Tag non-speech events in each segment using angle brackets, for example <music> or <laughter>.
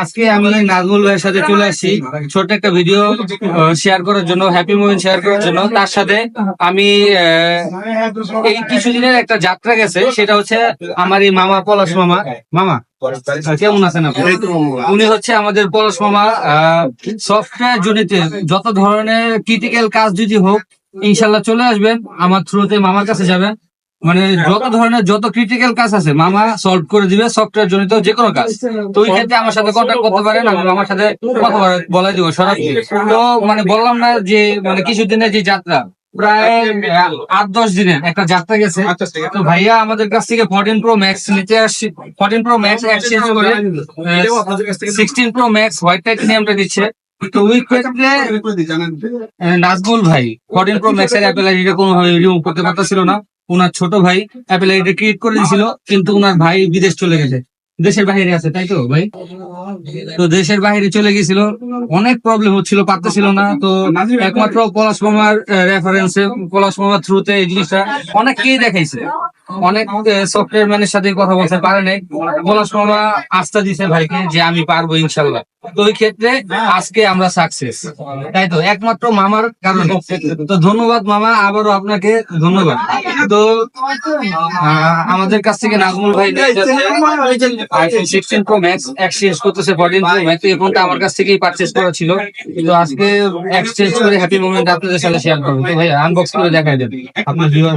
আজকে আমি নাজমুল সাথে চলে ছোট্ট একটা ভিডিও শেয়ার করার জন্য তার সাথে আমি কিছুদিনের একটা যাত্রা গেছে, সেটা হচ্ছে আমার এই মামা পলাশ মামা। মামা, কেমন আছেন উনি হচ্ছে আমাদের পলাশ মামা সফটওয়্যার জনিত, যত ধরনের ক্রিটিক্যাল কাজ যদি হোক, ইনশাল্লাহ চলে আসবেন। আমার থ্রুতে মামার কাছে যাবেন। মানে যত ধরনের যত ক্রিটিক্যাল কাজ আছে মামা সলভ করে দিবে সফটওয়্যার জনিত যে কোনো কাজ তো ওই ক্ষেত্রে আমার সাথে কন্ট্যাক্ট করতে পারেন আমি আমার সাথে কথা বলাই দিব সরাসরি। তো মানে বললাম না যে মানে কিছুদিনের যে যাত্রা প্রায় আট দশ দিনের একটা যাত্রা গেছে। তো ভাইয়া আমাদের কাছ থেকে ফোরটিন প্রো ম্যাক্স নিতে আসছি ফোরটিন প্রো ম্যাক্স এক্সচেঞ্জ করে সিক্সটিন প্রো ম্যাক্স হোয়াইট টাইটেনিয়ামটা দিচ্ছে। তো ওই ক্ষেত্রে নাজমুল ভাই ফোরটিন প্রো ম্যাক্স এর অ্যাপেল আইডিটা কোনোভাবে রিমুভ করতে পারতেছিল না। ওনার ছোট ভাই অ্যাপেল আইডিটা ক্রিয়েট করে দিয়েছিল, কিন্তু ওনার ভাই বিদেশ চলে গেছে। দেশের বাইরে আছে, তাই তো ভাই? তো দেশের বাইরে চলে গেছিল, অনেক প্রবলেম হচ্ছিল পারতেছিল না। তো একমাত্র পলাশ মামার রেফারেন্সে পলাশ মামার থ্রুতে এই জিনিসটা অনেককেই দেখাইছে। অনেক সফটওয়্যার ম্যানের সাথে কথা বলতে পারে নাই। পলাশ মামা আস্থা দিছে ভাইকে যে আমি পারব ইনশাল্লাহ। তো ওই ক্ষেত্রে আজকে আমরা সাকসেস তাই তো? একমাত্র মামার কারণে। তো ধন্যবাদ মামা আবারও আপনাকে ধন্যবাদ। তো আমাদের কাছ থেকে নাজমুল ভাই iPhone sixteen pro max exchange করতেছে ফোরটিন প্রো ম্যাক্স এই ফোনটা আমার কাছ থেকেই পারচেজ করা ছিল। কিন্তু আজকে এক্সচেঞ্জ করে হ্যাপি মোমেন্ট আপনাদের সাথে শেয়ার করব। তো ভাই আনবক্স করে দেখাই দেবেন আপনার ভিউয়ার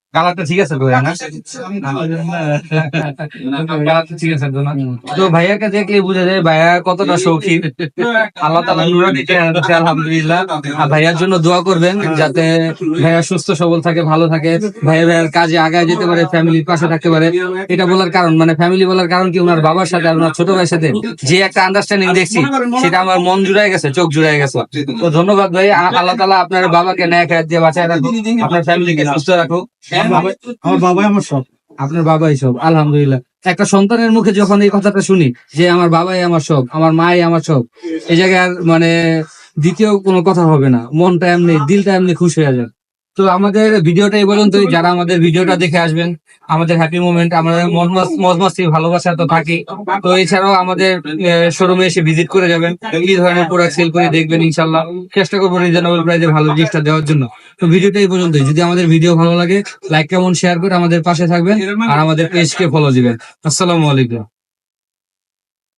কালারটা ঠিক আছে ভাইয়া না? কালারটা ঠিক আছে <laughs> তো ভাইয়াকে দেখলে বোঝা যায় ভাইয়া কতটা শৌখিন। আল্লাহ তালা নুরা দিতে আলহামদুলিল্লাহ। ভাইয়ার জন্য দোয়া করবেন যাতে ভাইয়া সুস্থ সবল থাকে ভালো থাকে। ভাইয়া ভাইয়ার কাজে আগায় যেতে পারে ফ্যামিলির পাশে থাকতে পারে। এটা বলার কারণ মানে ফ্যামিলি বলার কারণ কি ওনার বাবার সাথে আর ওনার ছোট ভাইয়ের সাথে যে একটা আন্ডারস্ট্যান্ডিং দেখছি সেটা আমার মন জুড়াই গেছে চোখ জুড়াই গেছে। তো ধন্যবাদ ভাই আল্লাহ তালা আপনার বাবাকে ন্যায় খায় দিয়ে বাঁচায় রাখুক আপনার ফ্যামিলিকে সুস্থ রাখুক। আমার বাবাই আমার সব। আপনার বাবাই সব আলহামদুলিল্লাহ। একটা সন্তানের মুখে যখন এই কথাটা শুনি যে আমার বাবাই আমার সব আমার মাই আমার সব এই জায়গায় আর মানে দ্বিতীয় কোনো কথা হবে না। মনটা এমনি দিলটা এমনি খুশি হয়ে যায় তো আমাদের ভিডিওটা এই পর্যন্ত যারা আমাদের ভিডিওটা দেখে আসবেন আমাদের হ্যাপি মোমেন্ট আমাদের মজমাস্তি ভালোবাসা তো থাকি। তো এছাড়াও আমাদের শোরুমে এসে ভিজিট করে যাবেন। কি ধরনের প্রোডাক্ট সেল করে দেখবেন ইনশাল্লাহ চেষ্টা করব রিজনেবল প্রাইসে ভালো জিনিসটা দেওয়ার জন্য। তো ভিডিওটা এই পর্যন্তই। যদি আমাদের ভিডিও ভালো লাগে লাইক কেমন শেয়ার করে আমাদের পাশে থাকবেন। আর আমাদের পেজকে ফলো দিবেন। আসসালামু আলাইকুম।